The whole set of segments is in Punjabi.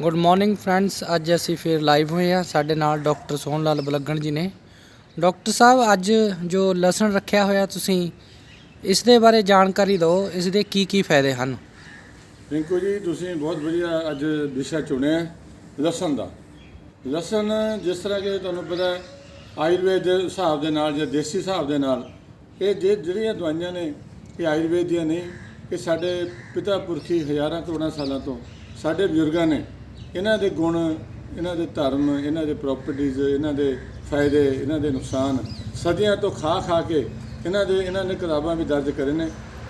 ਗੁੱਡ ਮਾਰਨਿੰਗ ਫਰੈਂਡਸ ਅੱਜ ਅਸੀਂ ਫਿਰ ਲਾਈਵ ਹੋਏ ਆ। ਸਾਡੇ ਨਾਲ ਡਾਕਟਰ ਸੋਹਣ ਲਾਲ ਬਲੱਗਣ ਜੀ ਨੇ। ਡਾਕਟਰ ਸਾਹਿਬ, ਅੱਜ ਜੋ ਲਸਣ ਰੱਖਿਆ ਹੋਇਆ ਤੁਸੀਂ ਇਸ ਦੇ ਬਾਰੇ ਜਾਣਕਾਰੀ ਦਿਓ। ਇਸ ਦੇ ਕੀ ਕੀ ਫਾਇਦੇ ਹਨ? ਰਿੰਕੂ ਜੀ, ਤੁਸੀਂ ਬਹੁਤ ਵਧੀਆ ਅੱਜ ਵਿਸ਼ਾ ਚੁਣਿਆ ਲਸਣ ਦਾ। ਲਸਣ ਜਿਸ ਤਰ੍ਹਾਂ ਕਿ ਤੁਹਾਨੂੰ ਪਤਾ ਹੈ, ਆਯੁਰਵੇਦ ਦੇ ਹਿਸਾਬ ਦੇ ਨਾਲ ਜਾਂ ਦੇਸੀ ਹਿਸਾਬ ਦੇ ਨਾਲ, ਇਹ ਜੇ ਜਿਹੜੀਆਂ ਦਵਾਈਆਂ ਨੇ, ਇਹ ਆਯੁਰਵੇਦ ਦੀਆਂ ਨਹੀਂ, ਇਹ ਸਾਡੇ ਪਿਤਾ ਪੁਰਖੀ ਹਜ਼ਾਰਾਂ ਕਰੋੜਾਂ ਸਾਲਾਂ ਤੋਂ ਸਾਡੇ ਬਜ਼ੁਰਗਾਂ ਨੇ ਇਹਨਾਂ ਦੇ ਗੁਣ, ਇਹਨਾਂ ਦੇ ਧਰਮ, ਇਹਨਾਂ ਦੇ ਪ੍ਰਾਪਰਟੀਆਂ ਇਹਨਾਂ ਦੇ ਫਾਇਦੇ, ਇਹਨਾਂ ਦੇ ਨੁਕਸਾਨ ਸਦੀਆਂ ਤੋਂ ਖਾ ਖਾ ਕੇ ਇਹਨਾਂ ਦੇ, ਇਹਨਾਂ ਨੇ ਕਿਤਾਬਾਂ ਵੀ ਦਰਜ ਕਰੇ ਨੇ।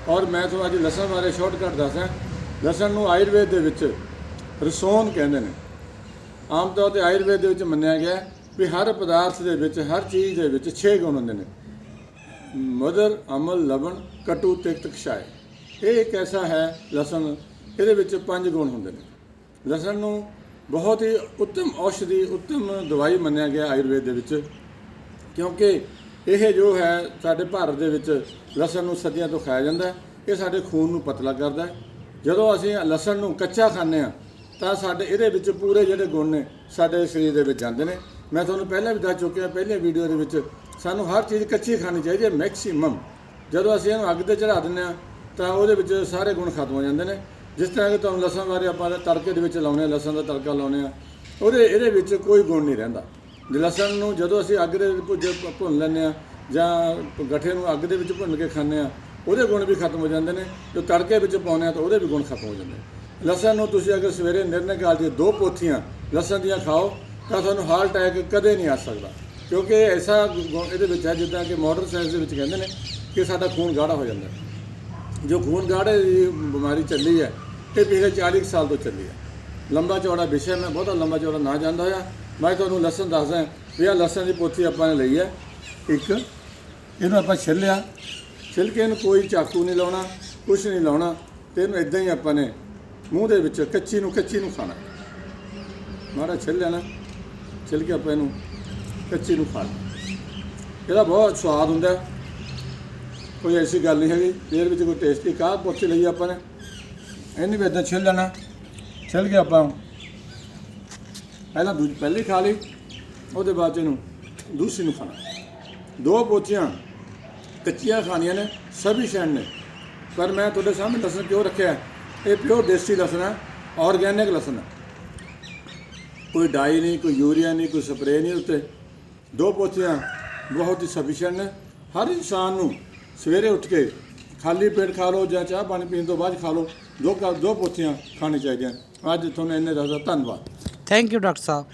ਔਰ ਮੈਂ ਤੁਹਾਨੂੰ ਅੱਜ ਲਸਣ ਬਾਰੇ ਸ਼ਾਰਟਕਟ ਦੱਸਾਂ ਲਸਣ ਨੂੰ ਆਯੁਰਵੇਦ ਦੇ ਵਿੱਚ ਰਸੋਨ ਕਹਿੰਦੇ ਨੇ। ਆਮ ਤੌਰ ਤੇ ਆਯੁਰਵੇਦ ਦੇ ਵਿੱਚ ਮੰਨਿਆ ਗਿਆ ਵੀ ਹਰ ਪਦਾਰਥ ਦੇ ਵਿੱਚ, ਹਰ ਚੀਜ਼ ਦੇ ਵਿੱਚ 6 ਗੁਣ ਹੁੰਦੇ ਨੇ। ਮਦਰ, ਅਮਲ, ਲਵਣ, ਕਟੂ, ਤਿਕਤ ਤਕਸ਼ਾਏ ਇਹ ਇੱਕ ਐਸਾ ਹੈ ਲਸਣ, ਇਹਦੇ ਵਿੱਚ ਪੰਜ ਗੁਣ ਹੁੰਦੇ ਨੇ। ਲਸਣ ਨੂੰ ਬਹੁਤ ਹੀ ਉੱਤਮ ਔਸ਼ਧੀ, ਉੱਤਮ ਦਵਾਈ ਮੰਨਿਆ ਗਿਆ ਆਯੁਰਵੇਦ ਦੇ ਵਿੱਚ। ਕਿਉਂਕਿ ਇਹ ਜੋ ਹੈ, ਸਾਡੇ ਭਾਰਤ ਦੇ ਵਿੱਚ ਲਸਣ ਨੂੰ ਸਦੀਆਂ ਤੋਂ ਖਾਇਆ ਜਾਂਦਾ ਇਹ ਸਾਡੇ ਖੂਨ ਨੂੰ ਪਤਲਾ ਕਰਦਾ ਜਦੋਂ ਅਸੀਂ ਲਸਣ ਨੂੰ ਕੱਚਾ ਖਾਂਦੇ ਆ ਤਾਂ ਸਾਡੇ ਇਹਦੇ ਵਿੱਚ ਪੂਰੇ ਜਿਹੜੇ ਗੁਣ ਨੇ, ਸਾਡੇ ਸਰੀਰ ਦੇ ਵਿੱਚ ਜਾਂਦੇ ਨੇ। ਮੈਂ ਤੁਹਾਨੂੰ ਪਹਿਲਾਂ ਵੀ ਦੱਸ ਚੁੱਕਿਆ, ਪਹਿਲੇ ਵੀਡੀਓ ਦੇ ਵਿੱਚ ਸਾਨੂੰ ਹਰ ਚੀਜ਼ ਕੱਚੀ ਖਾਣੀ ਚਾਹੀਦੀ ਹੈ, ਮੈਕਸਿਮਮ। ਜਦੋਂ ਅਸੀਂ ਇਹਨੂੰ ਅੱਗ ਤੇ ਚੜਾ ਦਿੰਦੇ ਆ ਤਾਂ ਉਹਦੇ ਵਿੱਚ ਸਾਰੇ ਗੁਣ ਖਤਮ ਹੋ ਜਾਂਦੇ ਨੇ। ਜਿਸ ਤਰ੍ਹਾਂ ਕਿ ਤੁਹਾਨੂੰ ਲਸਣ ਬਾਰੇ ਆਪਾਂ ਤੜਕੇ ਦੇ ਵਿੱਚ ਲਾਉਨੇ ਆ, ਲਸਣ ਦਾ ਤੜਕਾ ਲਾਉਨੇ ਆ, ਉਹਦੇ, ਇਹਦੇ ਵਿੱਚ ਕੋਈ ਗੁਣ ਨਹੀਂ ਰਹਿੰਦਾ। ਜੇ ਲਸਣ ਨੂੰ ਜਦੋਂ ਅਸੀਂ ਅੱਗ ਦੇ ਭੁੱਜ ਭੁੰਨ ਲੈਂਦੇ ਆ ਜਾਂ ਗੱਠੇ ਨੂੰ ਅੱਗ ਦੇ ਵਿੱਚ ਭੁੰਨ ਕੇ ਖਾਂਦੇ ਆ, ਉਹਦੇ ਗੁਣ ਵੀ ਖਤਮ ਹੋ ਜਾਂਦੇ ਨੇ, ਜੋ ਤੜਕੇ ਵਿੱਚ ਪਾਉਂਦੇ ਆ ਤਾਂ ਉਹਦੇ ਵੀ ਗੁਣ ਖਤਮ ਹੋ ਜਾਂਦੇ ਨੇ। ਲਸਣ ਨੂੰ ਤੁਸੀਂ ਅਗਰ ਸਵੇਰੇ ਨਿਰਣੇ ਕਾਲ ਦੀ ਦੋ ਪੋਥੀਆਂ ਲਸਣ ਦੀਆਂ ਖਾਓ, ਤਾਂ ਤੁਹਾਨੂੰ ਹਾਰਟ ਅਟੈਕ ਕਦੇ ਨਹੀਂ ਆ ਸਕਦਾ। ਕਿਉਂਕਿ ਐਸਾ ਗੁਣ ਇਹਦੇ ਵਿੱਚ ਹੈ, ਜਿੱਦਾਂ ਕਿ ਮਾਡਰਨ ਸਾਇੰਸ ਦੇ ਵਿੱਚ ਕਹਿੰਦੇ ਨੇ ਕਿ ਸਾਡਾ ਖੂਨ ਗਾੜਾ ਹੋ ਜਾਂਦਾ। ਜੋ ਖੂਨ ਗਾੜੇ ਦੀ ਬਿਮਾਰੀ ਚੱਲੀ ਹੈ ਇਹ ਪਿਛਲੇ 40 ਕੁ ਸਾਲ ਤੋਂ ਚੱਲੀ ਆ। ਲੰਬਾ ਚੌੜਾ ਵਿਸ਼ਾ ਮੈਂ ਬਹੁਤਾ ਲੰਬਾ ਚੌੜਾ ਨਾ ਜਾਂਦਾ ਹੋਇਆ। ਮੈਂ ਤੁਹਾਨੂੰ ਲਸਣ ਦੱਸਦਾ ਵੀ ਆਹ ਲਸਣ ਦੀ ਪੋਥੀ ਆਪਾਂ ਨੇ ਲਈ ਹੈ। ਇੱਕ, ਇਹਨੂੰ ਆਪਾਂ ਛਿੱਲਿਆ। ਛਿੱਲ ਕੇ ਇਹਨੂੰ ਕੋਈ ਚਾਕੂ ਨਹੀਂ ਲਾਉਣਾ ਕੁਝ ਨਹੀਂ ਲਾਉਣਾ। ਤੇ ਇਹਨੂੰ ਇਦਾਂ ਹੀ ਆਪਾਂ ਨੇ ਮੂੰਹ ਦੇ ਵਿੱਚ ਕੱਚੀ ਨੂੰ ਕੱਚੀ ਨੂੰ ਖਾਣਾ। ਮਾੜਾ ਛਿੱਲ ਲੈਣਾ। ਛਿੱਲ ਕੇ ਆਪਾਂ ਇਹਨੂੰ ਕੱਚੀ ਨੂੰ ਖਾਣਾ ਇਹਦਾ ਬਹੁਤ ਸਵਾਦ ਹੁੰਦਾ। ਕੋਈ ਐਸੀ ਗੱਲ ਨਹੀਂ ਹੈਗੀ। ਇਹਦੇ ਵਿੱਚ ਕੋਈ ਟੇਸਟੀ ਕਾਹ ਪੋਥੀ ਲਈ ਆਪਾਂ ਨੇ? ਇਹਨੂੰ ਵੀ ਇਦਾਂ ਛਿੱਲ ਲੈਣਾ। ਛਿੱਲ ਕੇ ਆਪਾਂ ਪਹਿਲਾਂ ਦੂਜੀ ਪਹਿਲੀ ਖਾ ਲਈ, ਉਹਦੇ ਬਾਅਦ 'ਚ ਇਹਨੂੰ ਦੂਸਰੀ ਨੂੰ ਖਾਣਾ। ਦੋ ਪੋਥੀਆਂ ਕੱਚੀਆਂ ਖਾਣੀਆਂ ਨੇ, ਸਭੀ ਸ਼ੈਣ ਨੇ। ਪਰ ਮੈਂ ਤੁਹਾਡੇ ਸਾਹਮਣੇ ਲਸਣ ਕਿਉਂ ਰੱਖਿਆ? ਇਹ ਪਿਓਰ ਦੇਸੀ ਲਸਣ ਹੈ ਆਰਗੈਨਿਕ ਲਸਣ ਹੈ ਕੋਈ ਡਾਈ ਨਹੀਂ, ਕੋਈ ਯੂਰੀਆ ਨਹੀਂ, ਕੋਈ ਸਪਰੇਅ ਨਹੀਂ ਉੱਤੇ। ਦੋ ਪੋਥੀਆਂ ਬਹੁਤ ਹੀ ਸਫੀਸ਼ੀਐਂਟ ਨੇ। ਹਰ ਇਨਸਾਨ ਨੂੰ ਸਵੇਰੇ ਉੱਠ ਕੇ ਖਾਲੀ ਪੇਟ ਖਾ ਲਓ ਜਾਂ ਚਾਹ ਪਾਣੀ ਪੀਣ ਤੋਂ ਬਾਅਦ ਖਾ ਲਓ। ਦੋ ਕ- ਦੋ ਪੋਥੀਆਂ ਖਾਣੀ ਚਾਹੀਦੀਆਂ। ਅੱਜ ਤੁਹਾਨੂੰ ਇੰਨੇ ਦੱਸਦਾ, ਧੰਨਵਾਦ। Thank you doctor Sahib.